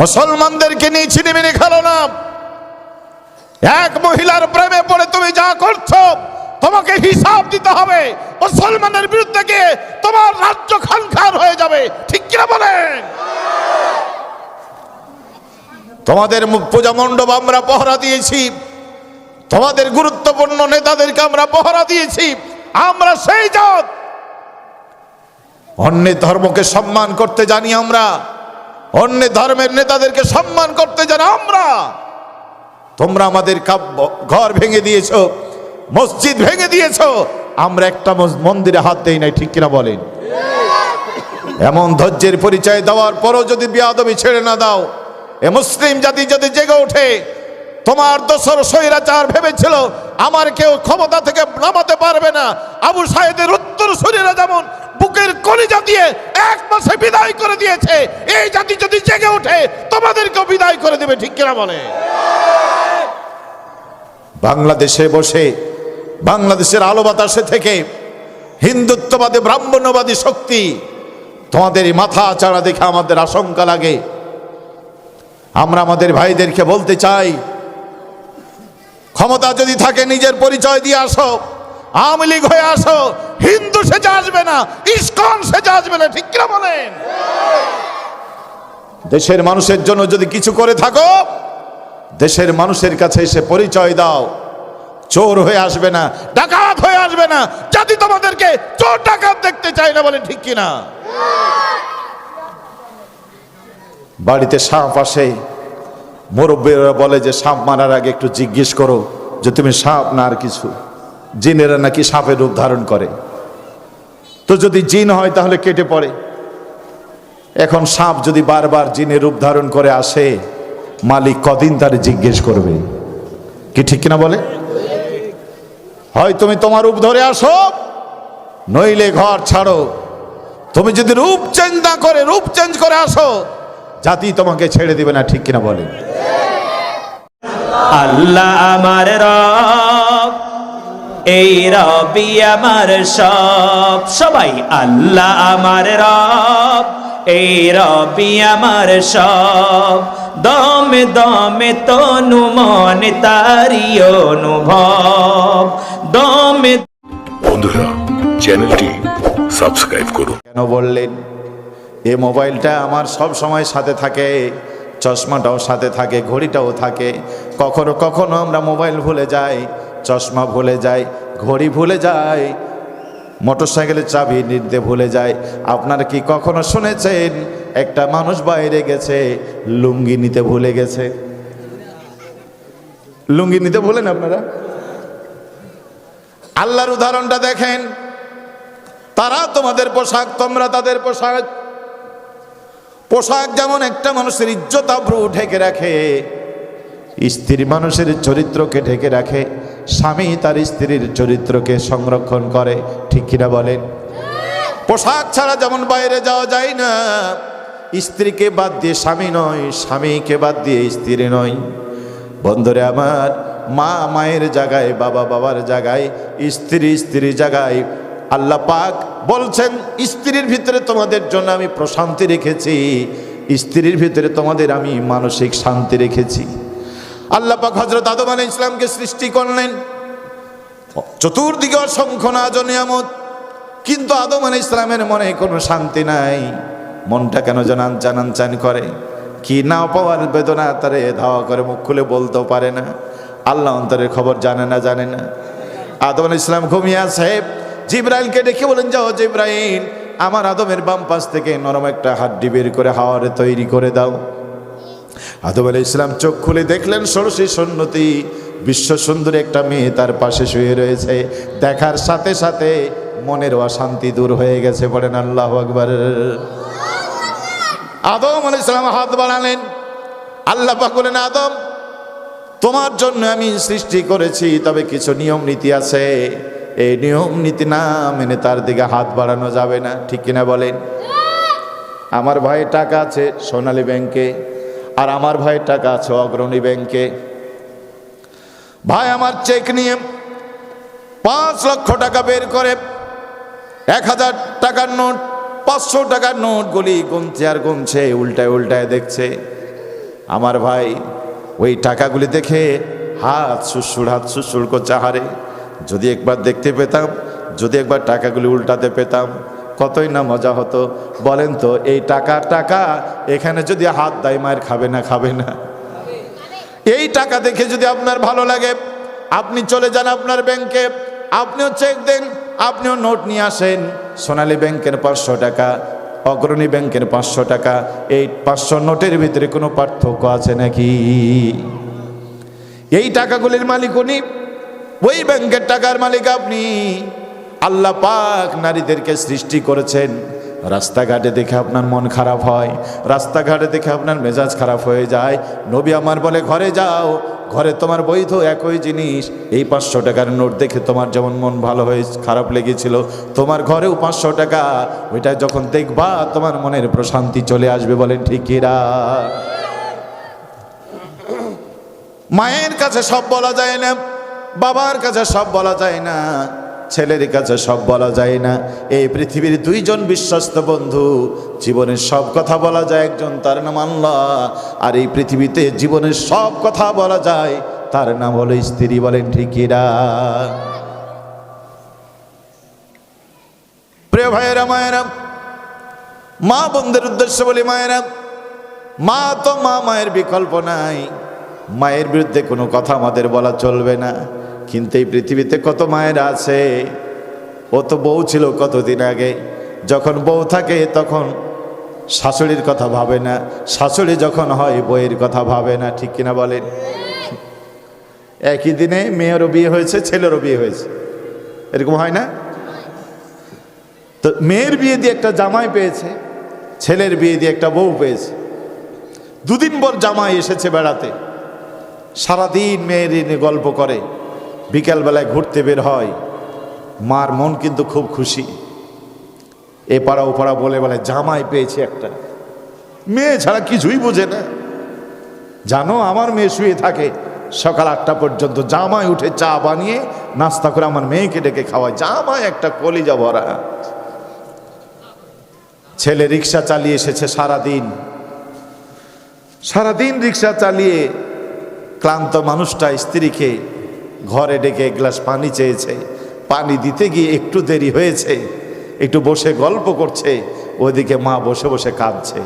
মুসলমানদেরকে নিয়ে ছিনিমিনি খেলো না। এক মহিলার প্রেমে পড়ে তুমি যা করছ, তোমাকে হিসাব দিতে হবে। মুসলমানের বিরুদ্ধে গিয়ে তোমার রাজ্য খানখান হয়ে যাবে। ঠিক কিনা বলেন? তোমাদের পূজা মণ্ডপ আমরা পহরা দিয়েছি। তোমাদের গুরুত্বপূর্ণ নেতাদেরকে আমরা পহরা দিয়েছি। আমরা সেই জাত। অন্যের ধর্মকে সম্মান করতে জানি আমরা। অন্য ধর্মের নেতাদেরকে সম্মান করতে যেন আমরা। তোমরা আমাদের কাব্য ঘর ভেঙে দিয়েছ, মসজিদ ভেঙে দিয়েছ। আমরা একটা মন্দিরে হাত দেই নাই, ঠিক কিনা বলেন? এমন ধৈর্যের পরিচয় দেওয়ার পরও যদি বিয়াদবি ছেড়ে না দাও, এ মুসলিম জাতি যদি জেগে ওঠে তোমার দোসর স্বৈরাচার ভেবেছিল, আমার কেউ ক্ষমতা থেকে নামাতে পারবে না। আবু সাহেদের উত্তর শরীরা যেমন বুকের কলিজা দিয়ে এক মাসে বিদায় করে দিয়েছে, এই জাতি যদি জেগে ওঠে, তোমাদেরকেও বিদায় করে দেবে, ঠিক কিনা বলে? বাংলাদেশে বসে, বাংলাদেশের আলো বাতাসে থেকে হিন্দুত্ববাদী, ব্রাহ্মণ্যবাদী শক্তি তোমাদের মাথা চাড়া দেখে আমাদের আশঙ্কা লাগে। আমরা আমাদের ভাইদেরকে বলতে চাই ক্ষমতা যদি থাকে, নিজের পরিচয় দিয়ে আসো। আওয়ামী লীগ হয়ে আসো। হিন্দু সেজে আসবে না, ইস্কন সেজে আসবে না, ঠিক কিনা বলেন? দেশের মানুষের জন্য যদি কিছু করে থাকো, দেশের মানুষের কাছে এসে পরিচয় দাও। চোর হয়ে আসবে না, ডাকাত হয়ে আসবে না, জাতি তোমাদেরকে চোর ডাকাত দেখতে চায় না বলেন, ঠিক কিনা? বাড়িতে সাপ আসে মুরব্বীরা বলে যে সাপ মারার আগে একটু জিজ্ঞেস করো যে তুমি সাপ না আর কিছু। জিনেরা নাকি সাপের রূপ ধারণ করে। তো যদি জিন হয় তাহলে কেটে পড়ে। এখন সাপ যদি বারবার জিনের রূপ ধারণ করে আসে, মালিক কদিন তারে জিজ্ঞেস করবে? কি ঠিক কিনা বলে? হয় তুমি তোমার রূপ ধরে আসো, নইলে ঘর ছাড়ো। তুমি যদি রূপ চেঞ্জ না করে, রূপ চেঞ্জ করে আসো, জাতি তোমাকে ছেড়ে দিবে না, ঠিক কিনা বলে? আল্লাহ আমার রব এই রবি আমার সব। সবাই আল্লাহ আমার রব এই রবি আমার সব। দমে দমে তনু মনে তারি অনুভব। দমে বন্ধুরা চ্যানেলটি সাবস্ক্রাইব করুন। কেন বললেন? এ মোবাইলটা আমার সব সময় সাথে থাকে। চশমাটাও সাথে থাকে, ঘড়িটাও থাকে। কখনো কখনো আমরা মোবাইল ভুলে যাই, চশমা ভুলে যাই, ঘড়ি ভুলে যাই, মোটরসাইকেলের চাবি নিতে ভুলে যায় আপনারা কি কখনো শুনেছেন, একটা মানুষ বাইরে গেছে, লুঙ্গি নিতে ভুলে গেছে? লুঙ্গি নিতে ভুলেন আপনারা? আল্লাহর উদাহরণটা দেখেন, তারা তোমাদের পোশাক, তোমরা তাদের পোশাক পোশাক যেমন একটা মানুষের ইজ্জত আব্রু ঢেকে রাখে, স্ত্রী মানুষের চরিত্রকে ঢেকে রাখে, স্বামী তার স্ত্রীর চরিত্রকে সংরক্ষণ করে, ঠিক কিনা বলেন? পোশাক ছাড়া যেমন বাইরে যাওয়া যায় না, স্ত্রীকে বাদ দিয়ে স্বামী নয়, স্বামীকে বাদ দিয়ে স্ত্রী নয়। বন্ধুরে আমার, মা মায়ের জায়গায়, বাবা বাবার জায়গায়, স্ত্রী স্ত্রী জায়গায় আল্লাহ পাক বলছেন, স্ত্রীর ভিতরে তোমাদের জন্য আমি প্রশান্তি রেখেছি, স্ত্রীর ভিতরে তোমাদের আমি মানসিক শান্তি রেখেছি। আল্লাহ পাক হজরত আদম আলী ইসলামকে সৃষ্টি করলেন। চতুর্দিকে অসংখ্য নাজ নিয়ামত, কিন্তু আদম আলী ইসলামের মনে কোনো শান্তি নাই। মনটা কেন জানান জানান চান করে। কি না পাওয়ার বেদনা তারে ধাওয়া করে, মুখ খুলে বলতেও পারে না। আল্লাহ অন্তরের খবর জানে না জানে না। আদম আলী ইসলাম ঘুমিয়ে আছে। জিব্রাইলকে ডেকে বলেন, যাও জিব্রাইল, আমার আদমের বাম পাশ থেকে নরম একটা হাড্ডি বের করে হাওয়ারে তৈরি করে দাও। আদম আলী ইসলাম চোখ খুলে দেখলেন, ষোড়শী সন্নতি বিশ্ব সুন্দর একটা মেয়ে তার পাশে শুয়ে রয়েছে। দেখার সাথে সাথে মনের অশান্তি দূর হয়ে গেছে, বলেন আল্লাহ আকবর। আদম আলী ইসলাম হাত বাড়ালেন। আল্লাহ বলেন, আদম, তোমার জন্য আমি সৃষ্টি করেছি, তবে কিছু নিয়ম নীতি আছে। এই নিয়ম নীতি না মেনে তার দিকে হাত বাড়ানো যাবে না। ঠিক কিনা বলেন? আমার ভাইয়ের টাকা আছে সোনালী ব্যাংকে, আর আমার ভাইয়ের টাকা আছে অগ্রণী ব্যাংকে। ভাই, আমার চেক নিয়ে পাঁচ লক্ষ টাকা বের করে, এক হাজার টাকার নোট, পাঁচশো টাকার নোটগুলি গুনছে আর গুনছে, উল্টায় উল্টায় দেখছে। আমার ভাই, ওই টাকাগুলি দেখে হাত সুসুর হাত সুসুর করছে হারে যদি একবার দেখতে পেতাম, যদি একবার টাকাগুলি উল্টাতে পেতাম, কতই না মজা হতো। বলেন তো, এই টাকা টাকা, এখানে যদি হাত দেয় মায়ের খাবে না খাবে না। এই টাকা দেখে যদি আপনার ভালো লাগে, আপনি চলে যান আপনার ব্যাংকে, আপনিও চেক দেন, আপনিও নোট নিয়ে আসেন। সোনালী ব্যাংকের পাঁচশো টাকা, অগ্রণী ব্যাংকের পাঁচশো টাকা, এই পাঁচশো নোটের ভিতরে কোনো পার্থক্য আছে নাকি? এই টাকাগুলির মালিক উনি ওই ব্যাংকের টাকার মালিক আপনি। আল্লাহ পাক নারীদেরকে সৃষ্টি করেছেন। রাস্তাঘাটে দেখে আপনার মন খারাপ হয়, রাস্তাঘাটে দেখে আপনার মেজাজ খারাপ হয়ে যায়। নবী আমার বলে, ঘরে যাও, ঘরে তোমার বৈধ একই জিনিস। এই পাঁচশো টাকার নোট দেখে তোমার যেমন মন ভালো হয়ে খারাপ লেগেছিল, তোমার ঘরেও পাঁচশো টাকা। ওইটা যখন দেখবা, তোমার মনের প্রশান্তি চলে আসবে বলেন ঠিকিরা মায়ের কাছে সব বলা যায় না। বাবার কাছে সব বলা যায় না, ছেলের কাছে সব বলা যায় না। এই পৃথিবীর দুইজন বিশ্বস্ত বন্ধু, জীবনের সব কথা বলা যায়, একজন তার নাম আল্লাহ, আর এই পৃথিবীতে জীবনের সব কথা বলা যায়, তার নাম হলো স্ত্রী বলেন ঠিকিরা প্রিয় ভাইয়েরা, মায়েরা, মা বন্ধের উদ্দেশ্য বলি মায়েরা, মা তো মা, মায়ের বিকল্প নাই। মায়ের বিরুদ্ধে কোনো কথা আমাদের বলা চলবে না। কিন্তু এই পৃথিবীতে কত মায়ের আছে? ও তো বউ ছিল কতদিন আগে। যখন বউ থাকে তখন শাশুড়ির কথা ভাবে না। শাশুড়ি যখন হয় বইয়ের কথা ভাবে না। ঠিক কিনা বলেন? একই দিনে মেয়েরও বিয়ে হয়েছে, ছেলেরও বিয়ে হয়েছে। এরকম হয় না? তো মেয়ের বিয়ে দিয়ে একটা জামাই পেয়েছে, ছেলের বিয়ে দিয়ে একটা বউ পেয়েছে। দুদিন পর জামাই এসেছে বেড়াতে। সারাদিন মেয়ের এনে গল্প করে, বিকালবেলায় ঘুরতে বের হয়। মার মন কিন্তু খুব খুশি। এ পাড়া ও পাড়া বলে বলে, জামাই পেয়েছে একটা। মেয়ে ছাড়া কিছুই বোঝে না। জানো, আমার মেয়ে শুয়ে থাকে। সকাল আটটা পর্যন্ত জামাই উঠে চা বানিয়ে নাস্তা করে আমার মেয়েকে ডেকে খাওয়ায়। জামাই একটা কলিজা ভরা। ছেলে রিক্সা চালিয়ে এসেছে সারাদিন। সারাদিন রিক্সা চালিয়ে ক্লান্ত মানুষটা স্ত্রীকে ঘরে ডেকে এক গ্লাস পানি চেয়েছে। পানি দিতে গিয়ে একটু দেরি হয়েছে, একটু বসে গল্প করছে, ওইদিকে মা বসে বসে কাঁদছে।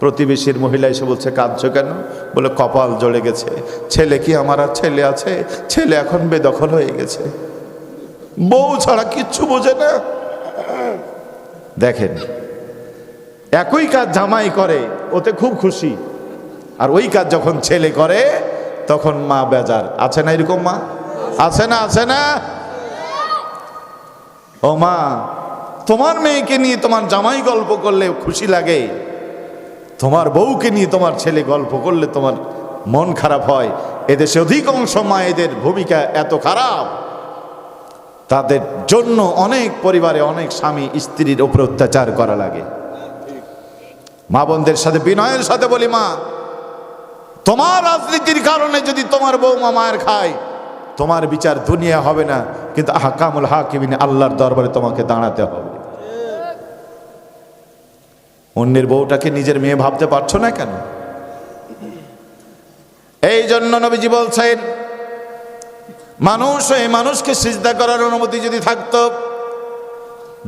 প্রতিবেশীর মহিলা এসে বলছে, কাঁদছো কেন? বলে, কপাল জ্বলে গেছে। ছেলে কি আমার আর ছেলে আছে? ছেলে এখন বেদখল হয়ে গেছে। বউ ছাড়া কিচ্ছু বোঝে না। দেখেন, একই কাজ জামাই করে, ওতে খুব খুশি। আর ওই কাজ যখন ছেলে করে তখন মা বেজার, আছে না এরকম মা? আছে না আছে না? ও মা, তোমার মেয়েকে নিয়ে তোমার জামাই গল্প করলে খুশি লাগে? তোমার বউকে নিয়ে তোমার ছেলে গল্প করলে তোমার মন খারাপ হয়? এদেশে অধিকাংশ মায়েদের ভূমিকা এত খারাপ। তাদের জন্য অনেক পরিবারে অনেক স্বামী স্ত্রীর উপর অত্যাচার করা লাগে। মা বোনদের সাথে বিনয়ের সাথে বলি মা তোমার রাজনীতির কারণে যদি তোমার বৌমা মায়ের খায়, তোমার বিচার দুনিয়া হবে না, কিন্তু আহকামুল হাকিমিন আল্লাহর দরবারে তোমাকে দাঁড়াতে হবে। অন্যের বউটাকে নিজের মেয়ে ভাবতে পারছ না কেন? এই জন্য নবীজি বলছেন, মানুষ এই মানুষকে সিজদা করার অনুমতি যদি থাকত,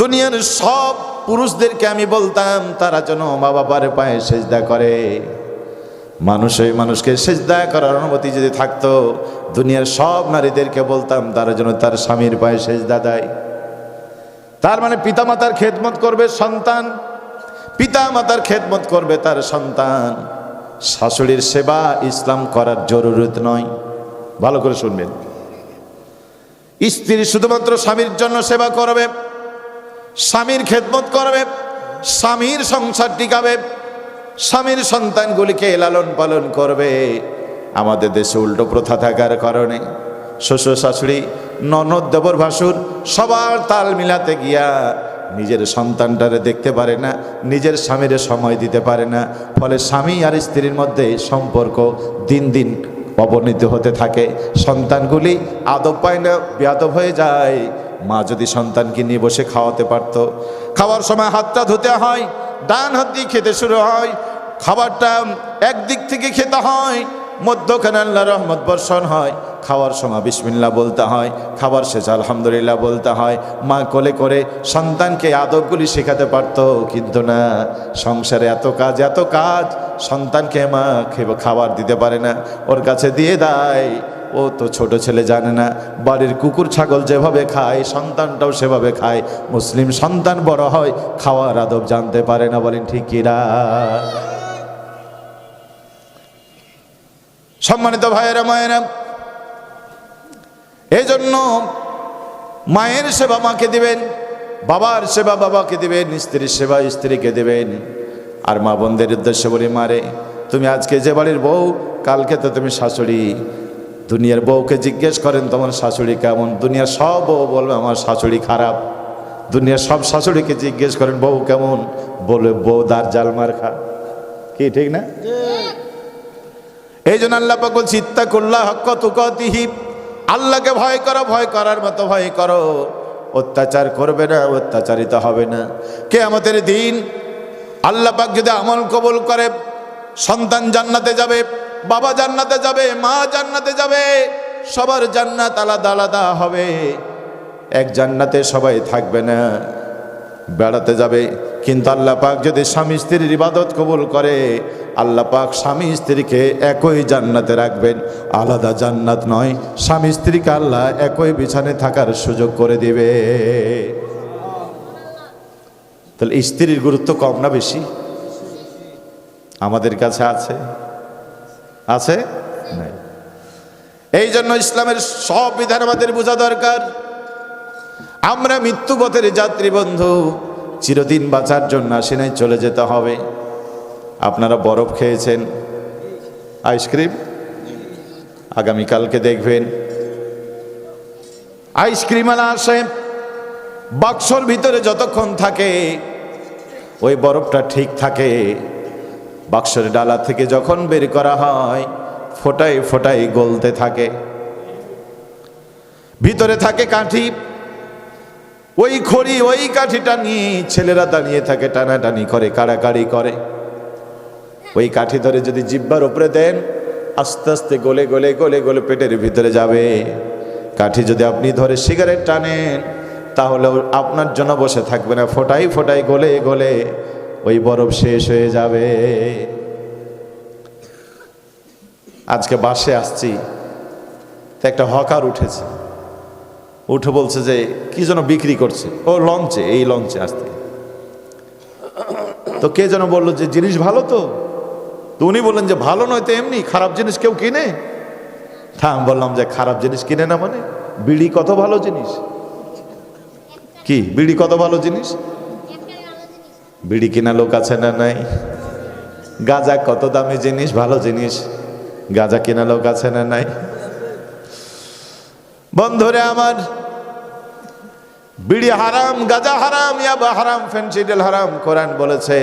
দুনিয়ার সব পুরুষদেরকে আমি বলতাম, তারা যেন মা বাবার পায়ে সেজদা করে। মানুষ এই মানুষকে সেজদা করার অনুমতি যদি থাকতো, দুনিয়ার সব নারীদেরকে বলতাম, তারা যেন তার স্বামীর পায়ে সেজদা দেয়। তার মানে পিতামাতার খেদমত করবে সন্তান, পিতামাতার খেদমত করবে তার সন্তান। শাশুড়ির সেবা ইসলাম করার জরুরত নয়। ভালো করে শুনবেন। স্ত্রী শুধুমাত্র স্বামীর জন্য সেবা করবে, স্বামীর খেদমত করবে, স্বামীর সংসার টিকাবে স্বামীর সন্তানগুলিকে লালন পালন করবে। আমাদের দেশে উল্টো প্রথা থাকার কারণে শ্বশুর, শাশুড়ি, ননদ, দেবর, ভাসুর সবার তাল মিলাতে গিয়া নিজের সন্তানটারে দেখতে পারে না, নিজের স্বামীর সময় দিতে পারে না, ফলে স্বামী আর স্ত্রীর মধ্যে সম্পর্ক দিন দিন অবনীত হতে থাকে। সন্তানগুলি আদব পায় না, বেয়াদব হয়ে যায়। মা যদি সন্তানকে নিয়ে বসে খাওয়াতে পারত, খাওয়ার সময় হাতটা ধুতে হয়, ডান হাত দিয়ে খেতে শুরু হয় খাবারটা একদিক থেকে খেতে হয়, মধ্যখানে আল্লাহ রহমত বর্ষণ হয়, খাওয়ার সময় বিসমিল্লা বলতে হয়, খাবার শেষ আলহামদুলিল্লাহ বলতে হয়, মা কোলে করে সন্তানকে আদবগুলি শেখাতে পারতো, কিন্তু না, সংসারে এত কাজ এত কাজ, সন্তানকে মা খাবার দিতে পারে না, ওর কাছে দিয়ে দেয়, ও তো ছোট ছেলে জানে না, বাড়ির কুকুর, ছাগল যেভাবে খায়, সন্তানটাও সেভাবে খায়, মুসলিম সন্তান বড় হয়, খাওয়ার আদব জানতে পারে না বলেন ঠিক সম্মানিত ভাইয়েরা, মায়েরা এই জন্য মায়ের সেবা মাকে দিবেন, বাবার সেবা বাবাকে দিবেন, স্ত্রীর সেবা স্ত্রীকে দেবেন। আর মা বোনদের উদ্দেশ্য বলি, মারে, তুমি আজকে যে বাড়ির বউ, কালকে তো তুমি শাশুড়ি। দুনিয়ার বউকে জিজ্ঞেস করেন, তোমার শাশুড়ি কেমন? দুনিয়ার সব বউ বলবে, আমার শাশুড়ি খারাপ। দুনিয়ার সব শাশুড়িকে জিজ্ঞেস করেন, বউ কেমন? বলবে বউ দার জাল মার খা। কি, ঠিক না? এই জন্য আল্লাহ পাক বলছি, ইত্তাকুল্লাহ হক্ক তুকতিহি। আল্লাহকে ভয় করো, ভয় করার মতো ভয় করো। অত্যাচার করবে না, অত্যাচারিত হবে না। কে আমাদের দিন আল্লাহ পাক যদি আমল কবুল করে, সন্তান জান্নাতে যাবে, বাবা জান্নাতে যাবে, মা জান্নাতে যাবে, সবার জান্নাত আলাদা আলাদা হবে। এক জান্নাতে সবাই থাকবে না। বেড়াতে যাবে। কিন্তু আল্লাহ পাক যদি স্বামী স্ত্রীর ইবাদত কবুল করে, আল্লাহ পাক স্বামী স্ত্রীকে একই জান্নাতে রাখবেন। আলাদা জান্নাত নয়, স্বামী স্ত্রীকে আল্লাহ একই বিছানে থাকার সুযোগ করে দিবে। তাহলে স্ত্রীর গুরুত্ব কম না বেশি? আমাদের কাছে আছে। আছে? এই জন্য ইসলামের সব বিধান আমাদের বোঝা দরকার। আমরা মৃত্যুপথের যাত্রী বন্ধু। চিরদিন বাঁচার জন্য আসি নাই, চলে যেতে হবে। আপনারা বরফ খেয়েছেন। আইসক্রিম? আগামীকালকে দেখবেন। আইসক্রিম আলা আসে বাক্সর ভিতরে যতক্ষণ থাকে, ওই বরফটা ঠিক থাকে। বাক্সের ডালা থেকে যখন বের করা হয় ফোটাই ফোটাই গলতে থাকে। ভিতরে থাকে কাঠি। ওই খড়ি, ওই কাঠিটা নিয়ে ছেলেরা দাঁড়িয়ে থাকে, টানাটানি করে, কাড়াকাড়ি করে। ওই কাঠি ধরে যদি জিব্বার উপরে দেন, আস্তে আস্তে গলে গলে গলে গলে পেটের ভিতরে যাবে। কাঠি যদি আপনি ধরে সিগারেট টানেন, তাহলে আপনার জন্য বসে থাকবে না। ফোটাই ফোটাই গলে গলে ওই বরফ শেষ হয়ে যাবে। আজকে বাসে আসছি, তো একটা হকার উঠেছে। উঠে বলছে যে, কি যেন বিক্রি করছে? ও, লঞ্চে, এই লঞ্চে আসতে। তো কে যেন বলল যে, জিনিস ভালো তো? তো উনি বললেন যে, ভালো নয় তো এমনি, খারাপ জিনিস কেউ কিনে? তা আমি বললাম যে, খারাপ জিনিস কিনে না মানে? বিড়ি কত ভালো জিনিস? কি, বিড়ি কত ভালো জিনিস? বিড়ি কিনা লোক আছে না নাই? গাঁজা কত দামি জিনিস, ভালো জিনিস? গাঁজা কিনা লোক আছে না নাই? বন্ধুরে আমার বিড়ি হারাম গাজা হারাম ইয়াবা হারাম ফেন্সিডেল হারাম কোরআন বলেছে।